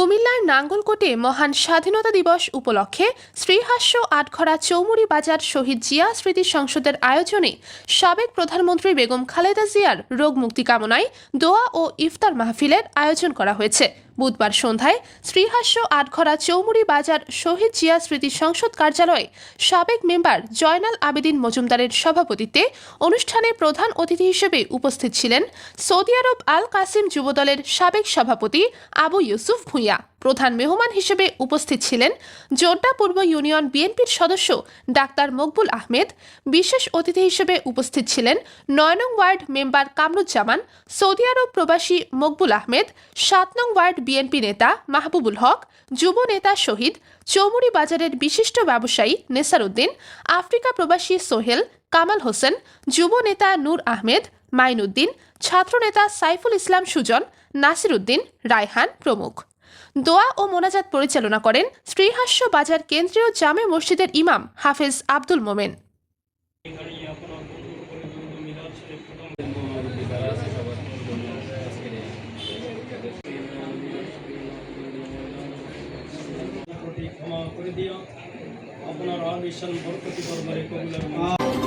কুমিল্লার নাঙ্গলকোটে মহান স্বাধীনতা দিবস উপলক্ষে শ্রীহাস্য আটঘরা চৌমুরি বাজার শহীদ জিয়া স্মৃতি সংসদের আয়োজনে সাবেক প্রধানমন্ত্রী বেগম খালেদা জিয়ার রোগ মুক্তি কামনায় দোয়া ও ইফতার মাহফিলের আয়োজন করা হয়েছে। বুধবার সন্ধ্যায় শ্রীহাস্য আটঘরা চৌমুড়ি বাজার শহীদ জিয়া স্মৃতি সংসদ কার্যালয়ে সাবেক মেম্বার জয়নাল আবেদিন মজুমদারের সভাপতিত্বে অনুষ্ঠানে প্রধান অতিথি হিসেবে উপস্থিত ছিলেন সৌদি আরব আল কাসিম যুবদলের সাবেক সভাপতি আবু ইউসুফ ভূঁইয়া। প্রধান মেহমান হিসেবে উপস্থিত ছিলেন জোড্ডা পূর্ব ইউনিয়ন বিএনপির সদস্য ডাক্তার মকবুল আহমেদ, বিশেষ অতিথি হিসেবে উপস্থিত ছিলেন নয় নং ward member Kamruzzaman, Saudi Arab প্রবাসী মকবুল আহমেদ, সাত নং ওয়ার্ড বিএনপি নেতা মাহবুবুল হক, যুব নেতা শহীদ চৌমুরি বাজারের বিশিষ্ট ব্যবসায়ী নেসার উদ্দিন, আফ্রিকা প্রবাসী সোহেল, কামাল হোসেন, যুব নেতা নূর আহমেদ মাইনুদ্দিন ছাত্রনেতা সাইফুল ইসলাম সুজন, নাসির উদ্দিন, রায়হান প্রমুখ। দোয়া ও মোনাজাত পরিচালনা করেন শ্রীহাস্য বাজার কেন্দ্রীয় জামে মসজিদের ইমাম হাফেজ আব্দুল মোমেন। আপনার বরকতি দরবারে কবুল বর্তমান টিভি